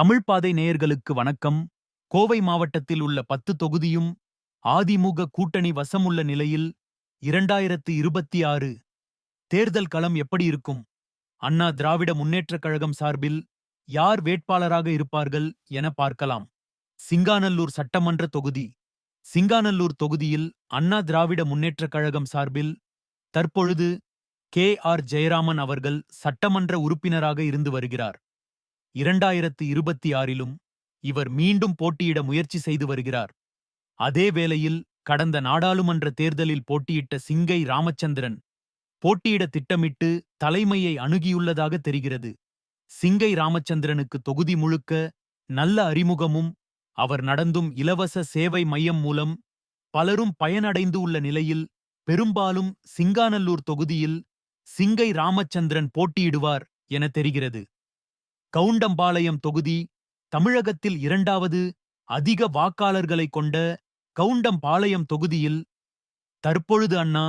தமிழ் பாதை நேயர்களுக்கு வணக்கம். கோவை மாவட்டத்தில் உள்ள பத்து தொகுதியும் அதிமுக கூட்டணி வசமுள்ள நிலையில் இரண்டாயிரத்து இருபத்தி ஆறு தேர்தல் களம் எப்படி இருக்கும்? அண்ணா திராவிட முன்னேற்றக் கழகம் சார்பில் யார் வேட்பாளராக இருப்பார்கள் என பார்க்கலாம். சிங்காநல்லூர் சட்டமன்ற தொகுதி. சிங்காநல்லூர் தொகுதியில் அண்ணா திராவிட முன்னேற்றக் கழகம் சார்பில் தற்பொழுது கே ஆர் ஜெயராமன் அவர்கள் சட்டமன்ற உறுப்பினராக இருந்து வருகிறார். இரண்டாயிரத்து இருபத்தி ஆறிலும் இவர் மீண்டும் போட்டியிட முயற்சி செய்து வருகிறார். அதே வேளையில் கடந்த நாடாளுமன்ற தேர்தலில் போட்டியிட்ட சிங்கை ராமச்சந்திரன் போட்டியிட திட்டமிட்டு தலைமையை அணுகியுள்ளதாக தெரிகிறது. சிங்கை ராமச்சந்திரனுக்கு தொகுதி முழுக்க நல்ல அறிமுகமும் அவர் நடந்தும் இலவச சேவை மையம் மூலம் பலரும் பயனடைந்து உள்ள நிலையில் பெரும்பாலும் சிங்காநல்லூர் தொகுதியில் சிங்கை ராமச்சந்திரன் போட்டியிடுவார் என தெரிகிறது. கவுண்டம்பாளையம் தொகுதி தமிழகத்தில் இரண்டாவது அதிக வாக்காளர்களை கொண்ட கவுண்டம்பாளையம் தொகுதியில் தற்பொழுது அண்ணா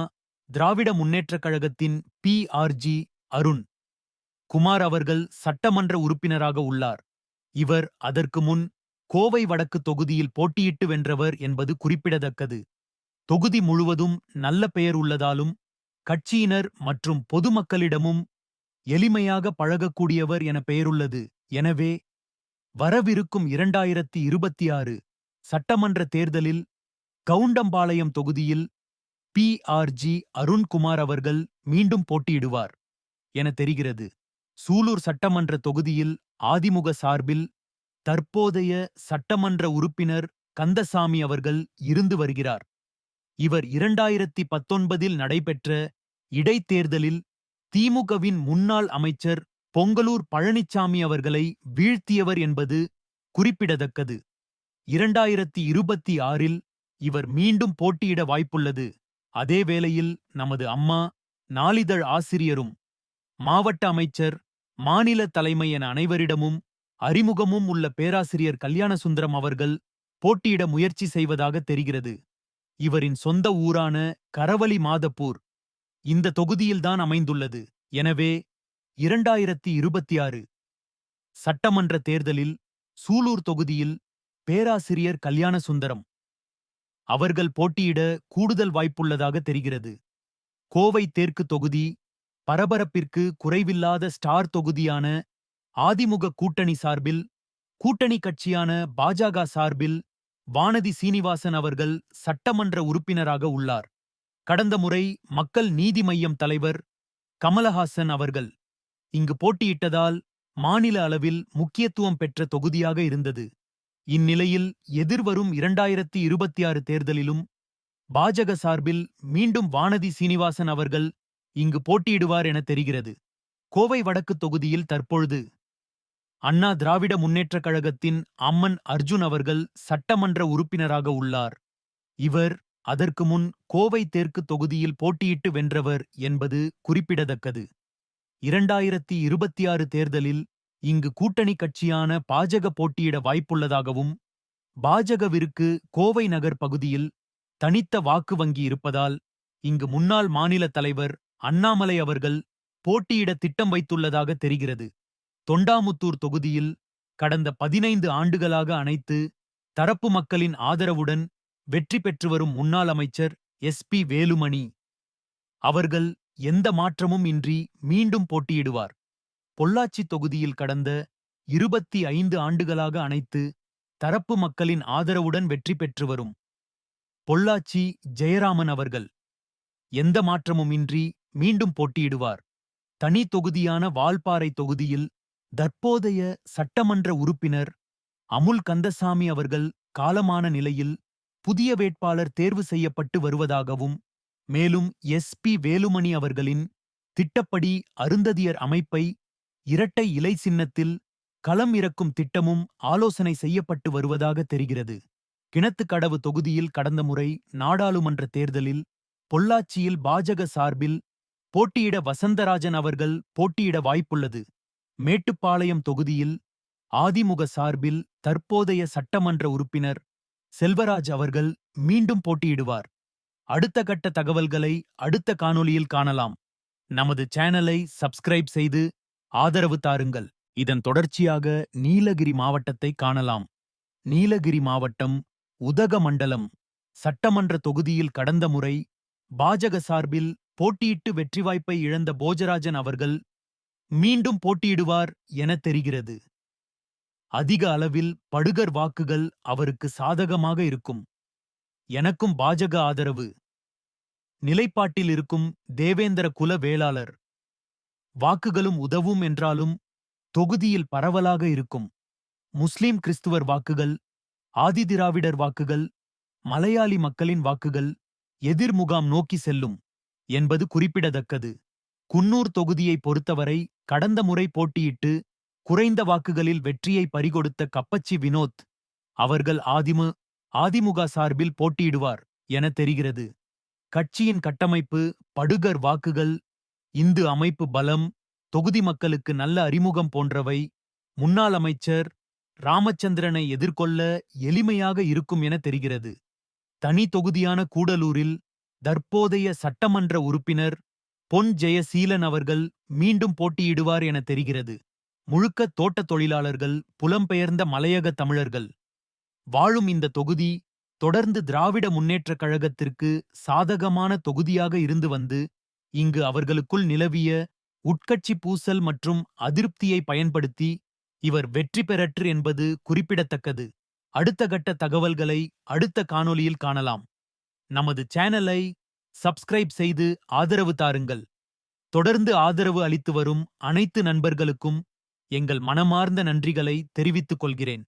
திராவிட முன்னேற்றக் கழகத்தின் பி. ஆர்ஜி அருண் குமார் அவர்கள் சட்டமன்ற உறுப்பினராக உள்ளார். இவர் அதற்கு முன் கோவை வடக்கு தொகுதியில் போட்டியிட்டு வென்றவர் என்பது குறிப்பிடத்தக்கது. தொகுதி முழுவதும் நல்ல பெயர் உள்ளதாலும் கட்சியினர் மற்றும் பொதுமக்களிடமும் எளிமையாக பழகக்கூடியவர் என பெயருள்ளது. எனவே வரவிருக்கும் இரண்டாயிரத்தி இருபத்தி ஆறு சட்டமன்ற தேர்தலில் கவுண்டம்பாளையம் தொகுதியில் பி. ஆர். ஜி. அருண்குமார் அவர்கள் மீண்டும் போட்டியிடுவார் என தெரிகிறது. சூலூர் சட்டமன்ற தொகுதியில் அதிமுக சார்பில் தற்போதைய சட்டமன்ற உறுப்பினர் கந்தசாமி அவர்கள் இருந்து வருகிறார். இவர் இரண்டாயிரத்தி பத்தொன்பதில் நடைபெற்ற இடைத்தேர்தலில் திமுகவின் முன்னாள் அமைச்சர் பொங்கலூர் பழனிச்சாமி அவர்களை வீழ்த்தியவர் என்பது குறிப்பிடத்தக்கது. இரண்டாயிரத்தி இருபத்தி ஆறில் இவர் மீண்டும் போட்டியிட வாய்ப்புள்ளது. அதே வேளையில் நமது அம்மா நாளிதழ் ஆசிரியரும் மாவட்ட அமைச்சர் மாநில தலைமை என அனைவரிடமும் அறிமுகமும் உள்ள பேராசிரியர் கல்யாணசுந்தரம் அவர்கள் போட்டியிட முயற்சி செய்வதாக தெரிகிறது. இவரின் சொந்த ஊரான கரவலி மாதப்பூர் இந்த தொகுதியில்தான் அமைந்துள்ளது. எனவே இரண்டாயிரத்தி இருபத்தி ஆறு சட்டமன்ற தேர்தலில் சூலூர் தொகுதியில் பேராசிரியர் கல்யாணசுந்தரம். அவர்கள் போட்டியிட கூடுதல் வாய்ப்புள்ளதாக தெரிகிறது. கோவை தெற்கு தொகுதி பரபரப்பிற்கு குறைவில்லாத ஸ்டார் தொகுதியான ஆதிமுக கூட்டணி சார்பில் கூட்டணி கட்சியான பாஜக சார்பில் வானதி சீனிவாசன் அவர்கள் சட்டமன்ற உறுப்பினராக உள்ளார். கடந்த முறை மக்கள் நீதி மய்யம் தலைவர் கமலஹாசன் அவர்கள் இங்கு போட்டியிட்டதால் மாநில அளவில் முக்கியத்துவம் பெற்ற தொகுதியாக இருந்தது. இந்நிலையில் எதிர்வரும் இரண்டாயிரத்தி இருபத்தி ஆறு தேர்தலிலும் பாஜக சார்பில் மீண்டும் வானதி சீனிவாசன் அவர்கள் இங்கு போட்டியிடுவார் என தெரிகிறது. கோவை வடக்கு தொகுதியில் தற்பொழுது அண்ணா திராவிட முன்னேற்றக் கழகத்தின் அம்மன் அர்ஜுன் அவர்கள் சட்டமன்ற உறுப்பினராக உள்ளார். இவர் அதற்கு முன் கோவை தெற்கு தொகுதியில் போட்டியிட்டு வென்றவர் என்பது குறிப்பிடத்தக்கது. இரண்டாயிரத்தி இருபத்தி ஆறு தேர்தலில் இங்கு கூட்டணி கட்சியான பாஜக போட்டியிட வாய்ப்புள்ளதாகவும் பாஜகவிற்கு கோவை நகர் பகுதியில் தனித்த வாக்கு வங்கி இருப்பதால் இங்கு முன்னாள் மாநில தலைவர் அண்ணாமலை அவர்கள் போட்டியிட திட்டம் வைத்துள்ளதாக தெரிகிறது. தொண்டாமுத்தூர் தொகுதியில் கடந்த பதினைந்து ஆண்டுகளாக அனைத்து தரப்பு மக்களின் ஆதரவுடன் வெற்றி பெற்று வரும் முன்னாள் அமைச்சர் எஸ் பி வேலுமணி. அவர்கள் எந்த மாற்றமும் இன்றி மீண்டும் போட்டியிடுவார். பொள்ளாச்சி தொகுதியில் கடந்த இருபத்தி ஐந்து ஆண்டுகளாக அனைத்து தரப்பு மக்களின் ஆதரவுடன் வெற்றி பெற்று வரும் பொள்ளாச்சி ஜெயராமன் அவர்கள். எந்த மாற்றமும் இன்றி மீண்டும் போட்டியிடுவார். தனி தொகுதியான வால்பாறை தொகுதியில் தற்போதைய சட்டமன்ற உறுப்பினர் அமுல் கந்தசாமி அவர்கள் காலமான நிலையில் புதிய வேட்பாளர் தேர்வு செய்யப்பட்டு வருவதாகவும் மேலும் எஸ். பி. வேலுமணி அவர்களின் திட்டப்படி அருந்ததியர் அமைப்பை இரட்டை இலை சின்னத்தில் களம் இறக்கும் திட்டமும் ஆலோசனை செய்யப்பட்டு வருவதாக தெரிகிறது. கிணத்துக்கடவு தொகுதியில் கடந்த முறை நாடாளுமன்ற தேர்தலில் பொள்ளாச்சியில் பாஜக சார்பில் போட்டியிட வசந்தராஜன் அவர்கள் போட்டியிட வாய்ப்புள்ளது. மேட்டுப்பாளையம் தொகுதியில் அதிமுக சார்பில் தற்போதைய சட்டமன்ற உறுப்பினர் செல்வராஜ் அவர்கள் மீண்டும் போட்டியிடுவார். அடுத்த கட்ட தகவல்களை அடுத்த காணொளியில் காணலாம். நமது சேனலை சப்ஸ்கிரைப் செய்து ஆதரவு தாருங்கள். இதன் தொடர்ச்சியாக நீலகிரி மாவட்டத்தை காணலாம். நீலகிரி மாவட்டம் உதகமண்டலம் சட்டமன்ற தொகுதியில் கடந்த முறை பாஜக சார்பில் போட்டியிட்டு வெற்றி வாய்ப்பை இழந்த போஜராஜன் அவர்கள் மீண்டும் போட்டியிடுவார் என தெரிகிறது. அதிக அளவில் படுகர் வாக்குகள் அவருக்கு சாதகமாக இருக்கும். எனக்கும் பாஜக ஆதரவு. நிலைப்பாட்டில் இருக்கும் தேவேந்திர குல வேளாளர். வாக்குகளும் உதவும் என்றாலும் தொகுதியில் பரவலாக இருக்கும். முஸ்லிம் கிறிஸ்துவர் வாக்குகள் ஆதிதிராவிடர் வாக்குகள் மலையாளி மக்களின் வாக்குகள் எதிர்முகாம் நோக்கி செல்லும் என்பது குறிப்பிடத்தக்கது. குன்னூர் தொகுதியை பொறுத்தவரை கடந்த முறை போட்டியிட்டு குறைந்த வாக்குகளில் வெற்றியை பறிகொடுத்த கப்பச்சி வினோத் அவர்கள் ஆதிமு அதிமுக சார்பில் போட்டியிடுவார் என தெரிகிறது. கட்சியின் கட்டமைப்பு படுகர் வாக்குகள் இந்து அமைப்பு பலம் தொகுதி மக்களுக்கு நல்ல அறிமுகம் போன்றவை முன்னாள் அமைச்சர் ராமச்சந்திரனை எதிர்கொள்ள எளிமையாக இருக்கும் என தெரிகிறது. தனி தொகுதியான கூடலூரில் தற்போதைய சட்டமன்ற உறுப்பினர் பொன் ஜெயசீலன் அவர்கள் மீண்டும் போட்டியிடுவார் என தெரிகிறது. முழுக்க தோட்டத் தொழிலாளர்கள் புலம்பெயர்ந்த மலையக தமிழர்கள். வாழும் இந்த தொகுதி தொடர்ந்து திராவிட முன்னேற்றக் கழகத்திற்கு சாதகமான தொகுதியாக இருந்து வந்து இங்கு அவர்களுக்குள் நிலவிய உட்கட்சி பூசல் மற்றும் அதிருப்தியை பயன்படுத்தி இவர் வெற்றி பெறற்று என்பது குறிப்பிடத்தக்கது. அடுத்த கட்ட தகவல்களை அடுத்த காணொளியில் காணலாம். நமது சேனலை சப்ஸ்கிரைப் செய்து ஆதரவு தாருங்கள். தொடர்ந்து ஆதரவு அளித்து வரும் அனைத்து நண்பர்களுக்கும் எங்கள் மனமார்ந்த நன்றிகளை தெரிவித்துக் கொள்கிறேன்.